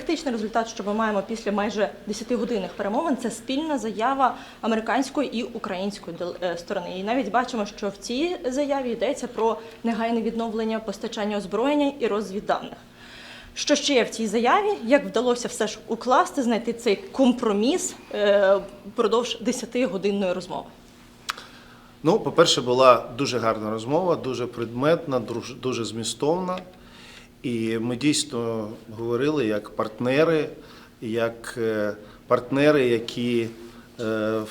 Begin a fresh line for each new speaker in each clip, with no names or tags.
практичний результат, що ми маємо після майже 10-годинних перемовин, це спільна заява американської і української е, сторони. І навіть бачимо, що в цій заяві йдеться про негайне відновлення постачання озброєння і розвідданих. Що ще є в цій заяві? Як вдалося все ж укласти, знайти цей компроміс е, впродовж 10-годинної розмови?
Ну, по-перше, була дуже гарна розмова, дуже предметна, дуже змістовна. І ми дійсно говорили як партнери, як е, партнери, які е,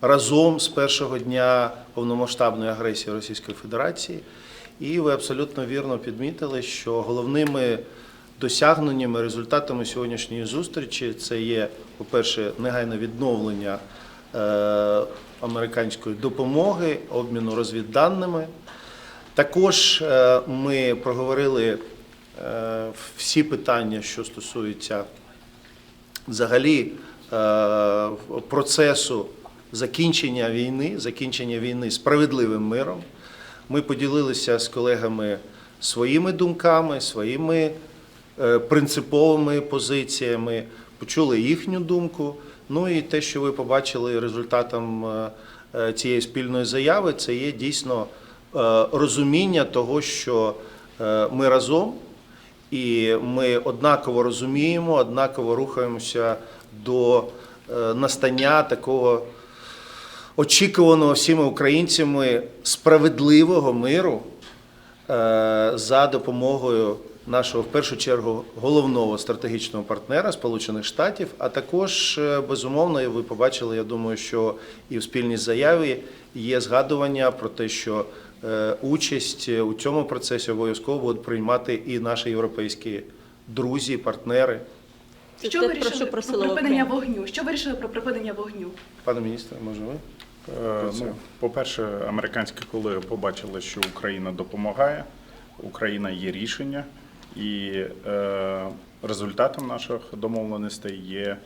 разом з першого дня повномасштабної агресії Російської Федерації. І ви абсолютно вірно підмітили, що головними досягненнями, результатами сьогоднішньої зустрічі це є, по-перше, негайне відновлення е, американської допомоги, обміну розвідданими. Також ми проговорили всі питання, що стосуються взагалі е, процесу закінчення війни, закінчення війни справедливим миром. Ми поділилися з колегами своїми думками, своїми е, принциповими позиціями, почули їхню думку. Ну і те, що ви побачили результатом е, е, цієї спільної заяви, це є дійсно е, розуміння того, що е, ми разом. І ми однаково розуміємо, однаково рухаємося до е, настання такого очікуваного всіма українцями справедливого миру е, за допомогою нашого в першу чергу головного стратегічного партнера Сполучених Штатів, а також е, безумовно, ви побачили, я думаю, що і в спільній заяві є згадування про те, що участь у цьому процесі обов'язково будуть приймати і наші європейські друзі, партнери.
Це
Що ви
про що
про припинення вогню? Що вирішили про припинення вогню?
Пане міністре, може ви?
Е, Ну, по-перше, американські колеги побачили, що Україна допомагає, Україна є рішення, і е, результатом наших домовленостей є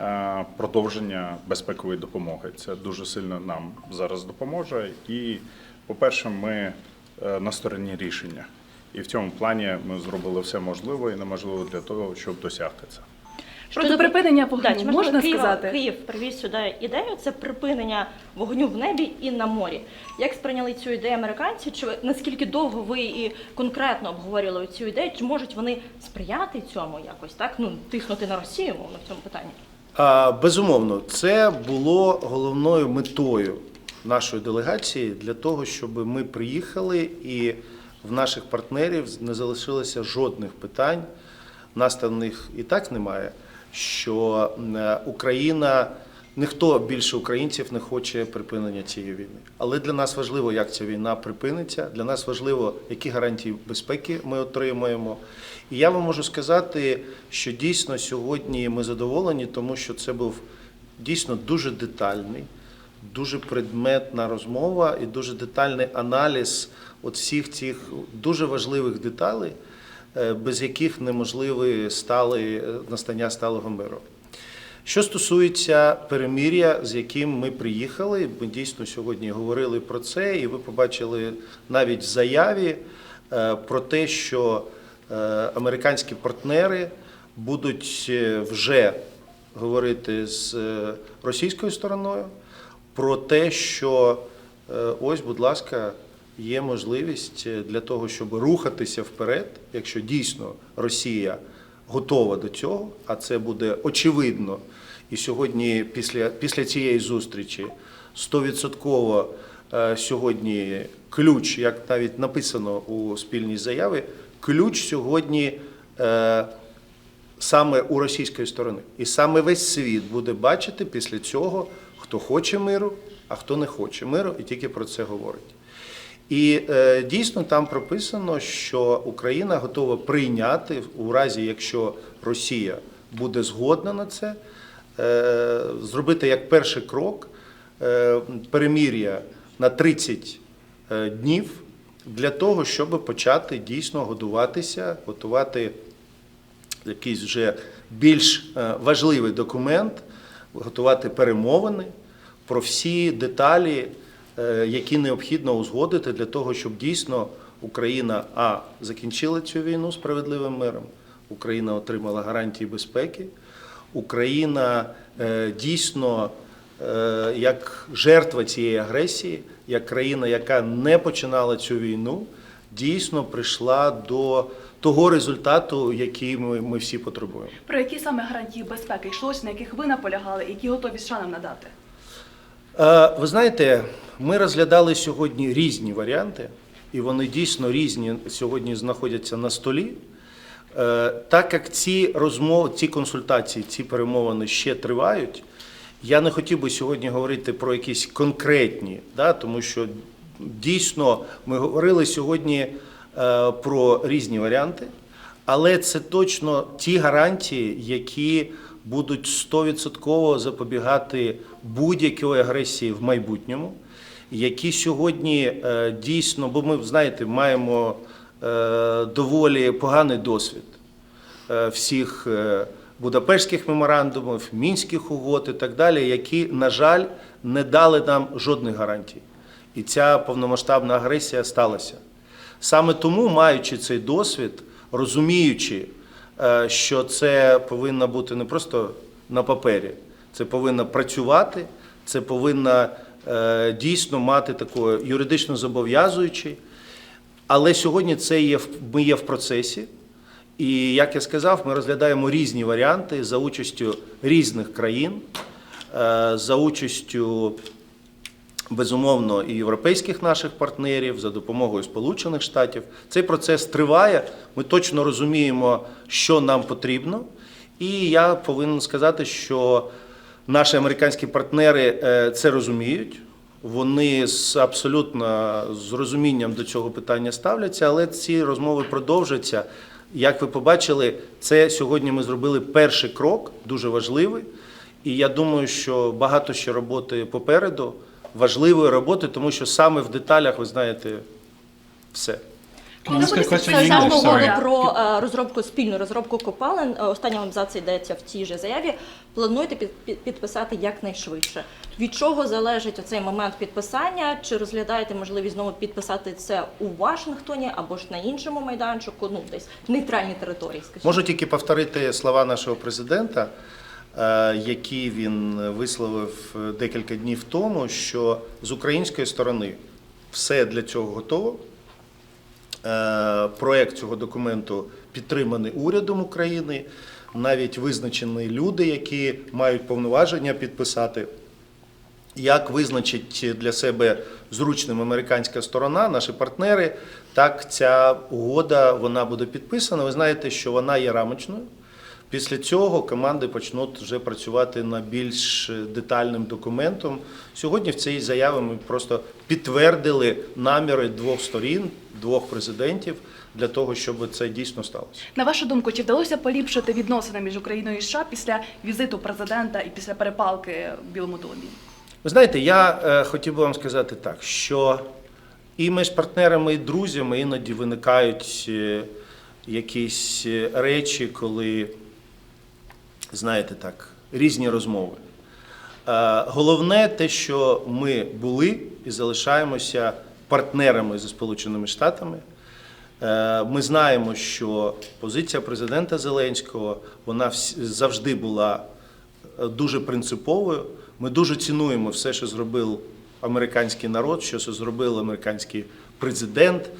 е, продовження безпекової допомоги. Це дуже сильно нам зараз допоможе. І, по-перше, ми е, на стороні рішення. І в цьому плані ми зробили все можливе і неможливе для того, щоб досягти це.
Щодо
Щодо-
припинення вогню,
Да,
можна
Києва-
сказати?
Київ привіз сюди ідею це припинення вогню в небі і на морі. Як сприйняли цю ідею американці? Чи наскільки довго ви і конкретно обговорювали цю ідею? Чи можуть вони сприяти цьому якось так? Ну тиснути на Росію мовно в цьому питанні?
А, Безумовно, це було головною метою нашої делегації для того, щоб ми приїхали і в наших партнерів не залишилося жодних питань. Нас там і так немає. Що е, Україна, ніхто більше українців не хоче припинення цієї війни. Але для нас важливо, як ця війна припиниться. Для нас важливо, які гарантії безпеки ми отримаємо. І я вам можу сказати, що дійсно сьогодні ми задоволені, тому що це був дійсно дуже детальний, дуже предметна розмова і дуже детальний аналіз от всіх цих дуже важливих деталей, е, без яких неможливе стали е, настання сталого миру. Що стосується перемир'я, з яким ми приїхали, ми дійсно сьогодні говорили про це, і ви побачили навіть в заяві е, про те, що американські партнери будуть вже говорити з російською стороною про те, що е, ось, будь ласка, є можливість е, для того, щоб рухатися вперед, якщо дійсно Росія готова до цього, а це буде очевидно. І сьогодні, після, після цієї зустрічі, 100% е, сьогодні ключ, як навіть написано у спільній заяві, ключ сьогодні саме у російської сторони. І саме весь світ буде бачити після цього, хто хоче миру, а хто не хоче миру, і тільки про це говорить. І е, дійсно там прописано, що Україна готова прийняти у разі, якщо Росія буде згодна на це, е, зробити як перший крок е, перемір'я на 30 е, днів для того, щоб почати дійсно годуватися, готувати якийсь вже більш е, важливий документ, готувати перемовини про всі деталі, е, які необхідно узгодити для того, щоб дійсно Україна а закінчила цю війну справедливим миром. Україна отримала гарантії безпеки. Україна е, дійсно е, як жертва цієї агресії, як країна, яка не починала цю війну, дійсно прийшла до того результату, який ми, ми всі потребуємо.
Про які саме гарантії безпеки йшлося, на яких ви наполягали, які готові США нам надати?
Е, Ви знаєте, ми розглядали сьогодні різні варіанти, і вони дійсно різні сьогодні знаходяться на столі. Е, Так як ці розмови, ці консультації, ці перемовини ще тривають, я не хотів би сьогодні говорити про якісь конкретні, да, тому що дійсно ми говорили сьогодні про різні варіанти, але це точно ті гарантії, які будуть 100% запобігати будь-якої агресії в майбутньому, які сьогодні е, дійсно, бо ми знаєте, маємо е, доволі поганий досвід е, всіх е, Будапештських меморандумів, мінських угод і так далі, які, на жаль, не дали нам жодних гарантій. І ця повномасштабна агресія сталася. Саме тому, маючи цей досвід, розуміючи, е, що це повинно бути не просто на папері, це повинно працювати, це повинно е, дійсно мати таке юридично зобов'язуючий. Але сьогодні це є ми є в процесі. І як я сказав, ми розглядаємо різні варіанти за участю різних країн, е, за участю безумовно і європейських наших партнерів, за допомогою Сполучених Штатів. Цей процес триває. Ми точно розуміємо, що нам потрібно. І я повинен сказати, що наші американські партнери е, це розуміють. Вони з абсолютно з розумінням до цього питання ставляться, але ці розмови продовжаться. Як ви побачили, це сьогодні ми зробили перший крок, дуже важливий. І я думаю, що багато ще роботи попереду, важливої роботи, тому що саме в деталях ви знаєте все.
Коли
I ask
буде
Саме про е, розробку спільну розробку копалин. Е, Останнього абзаці йдеться в цій же заяві. Плануєте під, під- підписати якнайшвидше. Від чого залежить оцей момент підписання? Чи розглядаєте можливість знову підписати це у Вашингтоні або ж на іншому майданчику? Ну десь в нейтральній території, скажімо?
Можу тільки повторити слова нашого президента, які він висловив е, декілька днів тому, що з української сторони все для цього готово. Е, Проект цього документу підтриманий урядом України. Навіть визначені люди, які мають повноваження підписати. Як визначить для себе зручним американська сторона, наші партнери, так ця угода вона буде підписана. Ви знаєте, що вона є рамочною. Після цього команди почнуть вже працювати над більш детальним документом. Сьогодні в цій заяві ми просто підтвердили наміри двох сторін, двох президентів для того, щоб це дійсно сталося.
На вашу думку, чи вдалося поліпшити відносини між Україною і США після візиту президента і після перепалки в Білому домі?
Ви знаєте, я е, хотів би вам сказати так, що і між партнерами і друзями іноді виникають е, якісь е, речі, коли, знаєте так, різні розмови. Е, Головне те, що ми були і залишаємося партнерами зі Сполученими Штатами. Е, Ми знаємо, що позиція президента Зеленського вона завжди була е, дуже принциповою. Ми дуже цінуємо все, що зробив американський народ, що зробив американський президент,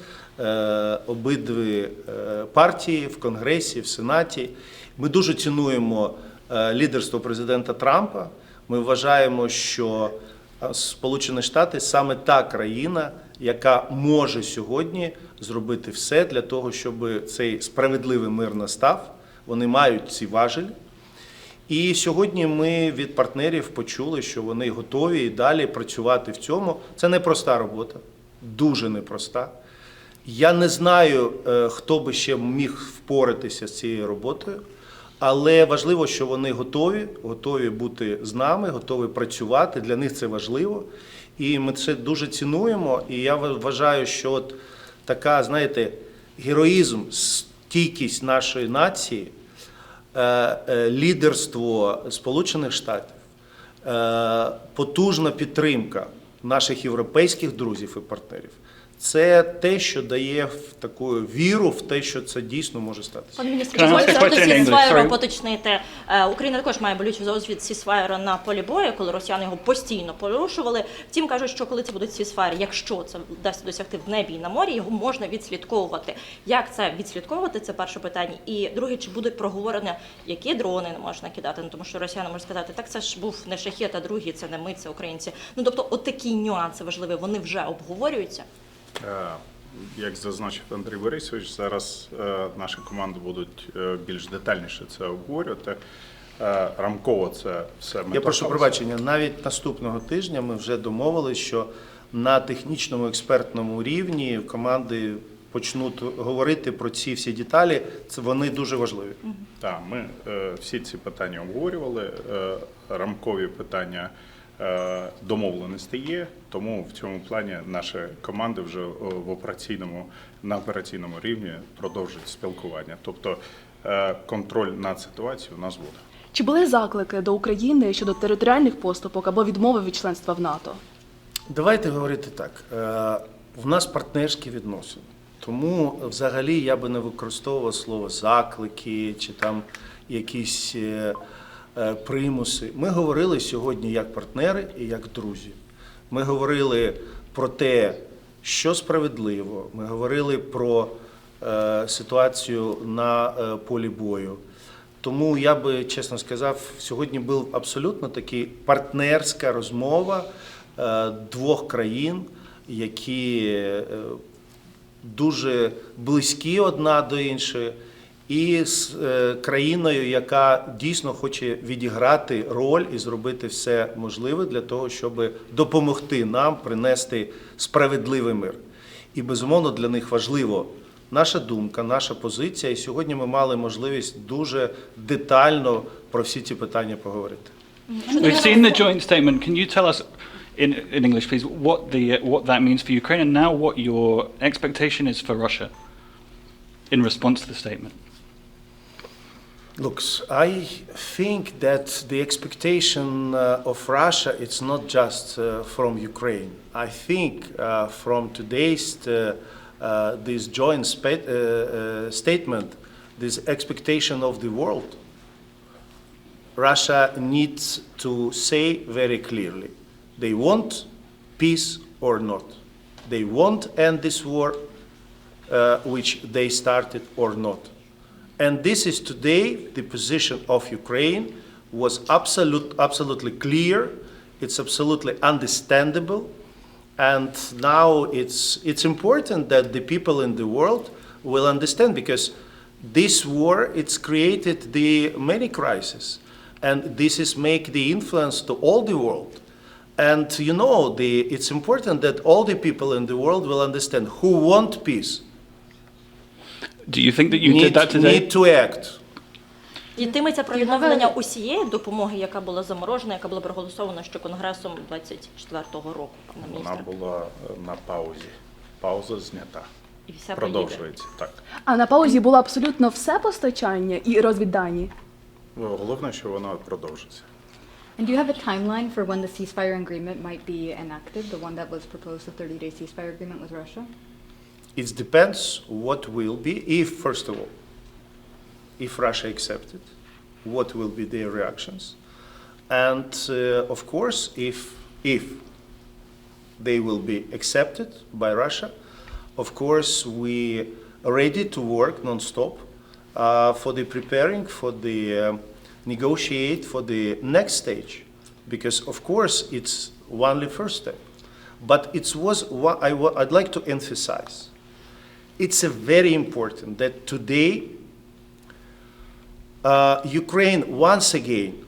обидві партії в Конгресі, в Сенаті. Ми дуже цінуємо е, лідерство президента Трампа. Ми вважаємо, що е, Сполучені Штати саме та країна, яка може сьогодні зробити все для того, щоб цей справедливий мир настав. Вони мають ці важелі. І сьогодні ми від партнерів почули, що вони готові і далі працювати в цьому. Це непроста робота, дуже непроста. Я не знаю, е, хто би ще міг впоратися з цією роботою, але важливо, що вони готові, готові бути з нами, готові працювати. Для них це важливо. І ми це дуже цінуємо. І я вважаю, що от така, знаєте, героїзм, стійкість нашої нації е, е, лідерство Сполучених Штатів, е, потужна підтримка наших європейських друзів і партнерів. Це те, що дає в таку віру в те, що це дійсно може статися.
Пане міністр, дозвольте
Sorry.
поточнити. Е, Україна також має болючий досвід сісфайра на полі бою, коли росіяни його постійно порушували. Втім, кажуть, що коли це будуть сісфайри, якщо це вдасться досягти в небі і на морі, його можна відслідковувати. Як це відслідковувати? Це перше питання. І друге, чи буде проговорено, які дрони не можна кидати? Ну тому що росіяни можуть сказати, так це ж був не шахет, а другий це не ми, це українці. Ну тобто, отакі нюанси важливі, вони вже обговорюються.
Е, Як зазначив Андрій Борисович, зараз е, наші команди будуть е, більш детальніше це обговорювати. Рамково це все ми
Я прошу пробачення. Навіть наступного тижня ми вже домовились, що на технічному експертному рівні команди почнуть говорити про ці всі деталі. Це вони дуже важливі.
Так, ми всі ці питання обговорювали. Рамкові питання домовленості є, тому в цьому плані наші команди вже е, в операційному на операційному рівні продовжують спілкування. Тобто е, контроль над ситуацією у нас буде.
Чи були заклики до України щодо територіальних поступок або відмови від членства в НАТО?
Давайте говорити так. Е, В нас партнерські відносини. Тому взагалі я би не використовував слово заклики чи там якісь е, е, примуси. Ми говорили сьогодні як партнери і як друзі. Ми говорили про те, що справедливо. Ми говорили про е, ситуацію на е, полі бою. Тому я би чесно сказав, сьогодні був абсолютно такий партнерська розмова е, двох країн, які е, дуже близькі одна до іншої, і з е, країною, яка дійсно хоче відіграти роль і зробити все можливе для того, щоб допомогти нам принести справедливий мир. І безумовно для них важливо наша думка, наша позиція. І сьогодні ми мали можливість дуже детально про всі ці питання поговорити.
We've seen the joint statement. Can you tell us, in, in English, please, what the what that means for Ukraine, and now what your expectation is for Russia in response to the statement?
Look, I think that the expectation uh, of Russia it's not just uh, from Ukraine. I think uh, from today's uh, uh, this joint uh, statement, this expectation of the world, Russia needs to say very clearly they want peace or not. They want end this war, which they started or not. And this is today the position of Ukraine was absolute, absolutely clear. It's absolutely understandable. And now it's, it's important that the people in the world will understand because this war it's created the many crises and this is make the influence to all the world and you know the, it's important that all the people in the world will understand who want peace
Do you think that you
need,
did that today?
need to act
Йтиметься про відновлення усієї допомоги, яка була заморожена, яка була проголосована ще конгресом 24-го року, пане
Вона
міністре.
була е, на паузі. Пауза знята.
І вся поїде.
Продовжується так.
А на паузі було абсолютно все постачання і розвіддані.
Головне, що вона продовжиться.
And do you have a timeline for when the ceasefire agreement might be enacted, the one that was proposed, the 30-day ceasefire agreement with Russia?
It depends what will be, if, first of all, if Russia accepted, what will be their reactions. And uh, of course, if, if they will be accepted by Russia, of course, we are ready to work non-stop uh, for the preparing, for the um, negotiate for the next stage, because of course it's only first step. But it was what I, I'd like to emphasize. It's very important that today uh, Ukraine once again,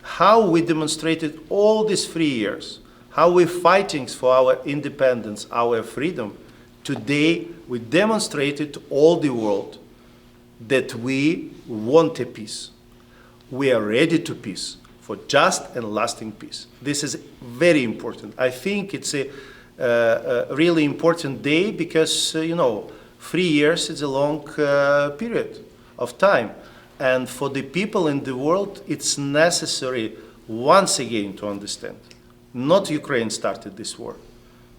how we demonstrated all these three years, how we're fighting for our independence, our freedom. Today we demonstrated to all the world that we want a peace. We are ready to peace for just and lasting peace. This is very important. I think it's a, uh, really important day because uh, you know three years is a long uh, period of time, and for the people in the world, it's necessary once again to understand. Not Ukraine started this war,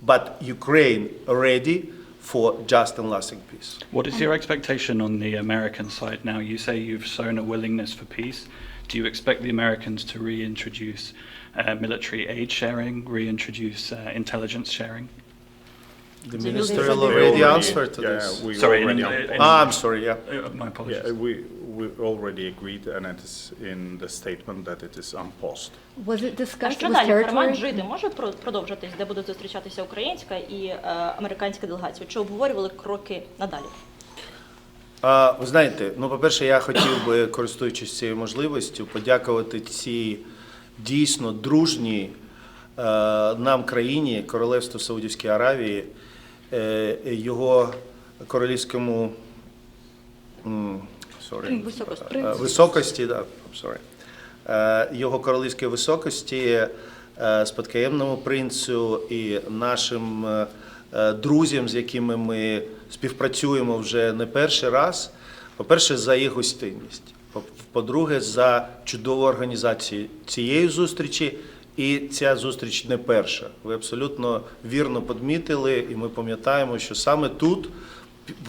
but Ukraine ready for just and lasting peace.
What is your expectation on the American side now? You say you've shown a willingness for peace. Do you expect the Americans to reintroduce uh, military aid sharing, reintroduce uh, intelligence sharing?
The
They
minister
will-
already
already-
answered to
yeah,
this.
we
Sorry, in-
already
in-
Ah, I'm sorry, yeah.
Uh, my apologies.
Yeah, we, we already agreed, and it is in the statement that it is unpaused.
Was it
А
discussed
що
with
далі? Формат
territory?
жиди може про- продовжитись, де будуть зустрічатися українська і е, американська делегація? Чи обговорювали кроки надалі?
А, ви знаєте, ну, по-перше, я хотів би, користуючись цією можливістю, подякувати цій дійсно дружній е, нам країні, Королевству Саудівської Аравії, його королівському sorry,
Високості.
е, да, I'm sorry, е, його королівської високості, е, спадкоємному принцу і нашим е, е, друзям, з якими ми співпрацюємо вже не перший раз. По-перше, за їх гостинність. По-друге, за чудову організацію цієї зустрічі. І ця зустріч не перша. Ви абсолютно вірно підмітили, і ми пам'ятаємо, що саме тут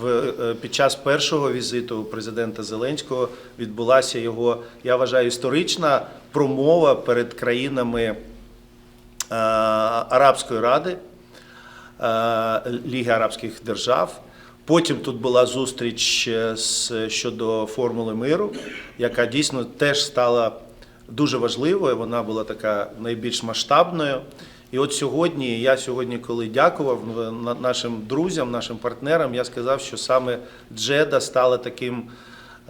е, під час першого візиту президента Зеленського відбулася його, я вважаю, історична промова перед країнами е, Арабської Ради, е, Ліги Арабських Держав. Потім тут була зустріч щодо формули миру, яка дійсно теж стала дуже важливою. Вона була така найбільш масштабною. І от сьогодні, я сьогодні, коли дякував е, нашим друзям, нашим партнерам, я сказав, що саме Джеда стала таким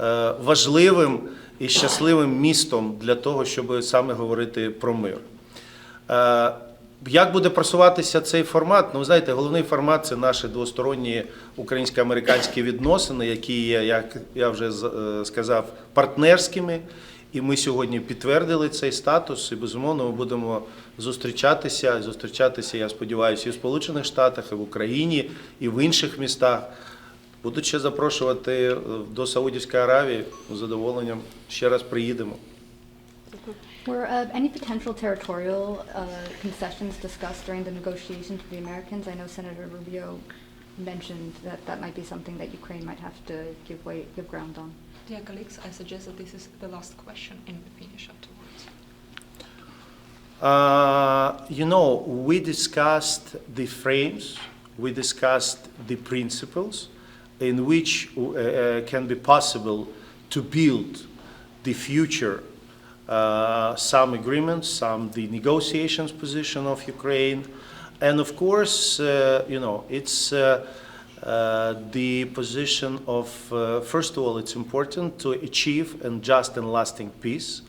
е, важливим і щасливим містом для того, щоб саме говорити про мир. Е, Як буде просуватися цей формат? Ну, ви знаєте, головний формат це наші двосторонні українсько-американські відносини, які є, як я вже сказав, партнерськими. І ми сьогодні підтвердили цей статус. І безумовно ми будемо зустрічатися. Зустрічатися, я сподіваюся, і в Сполучених Штатах, і в Україні, і в інших містах. Будуть ще запрошувати е, до Саудівської Аравії з задоволенням. Ще раз приїдемо.
Were uh, any potential territorial uh, concessions discussed during the negotiations with the Americans? I know Senator Rubio mentioned that that might be something that Ukraine might have to give way, give ground on.
Dear colleagues, I suggest that this is the last question and we finish afterwards.
Uh, you know, we discussed the frames, we discussed the principles in which uh, uh, can be possible to build the future, uh, some agreements, some the negotiations position of Ukraine, and of course, uh, you know, it's uh, the position of, uh, first of all, it's important to achieve a just and lasting peace.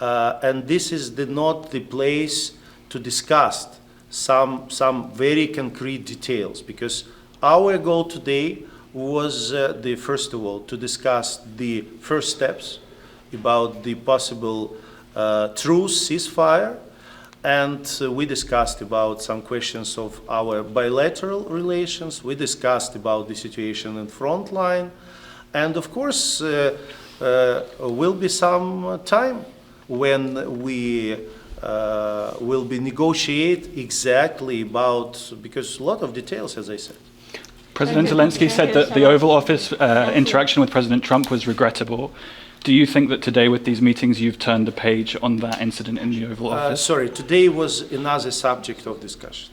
Uh, and this is the, not the place to discuss some, some very concrete details because our goal today was uh, the first of all to discuss the first steps about the possible uh, truce ceasefire and uh, we discussed about some questions of our bilateral relations. We discussed about the situation in front line and of course uh, uh, will be some time when we uh, will be negotiate exactly about because a lot of details as i said.
President Zelensky said that the. Oval Office uh, interaction with President Trump was regrettable. Do you think that today, with these meetings, you've turned a page on that incident in the Oval
Uh,
Office?
sorry today was another subject of discussion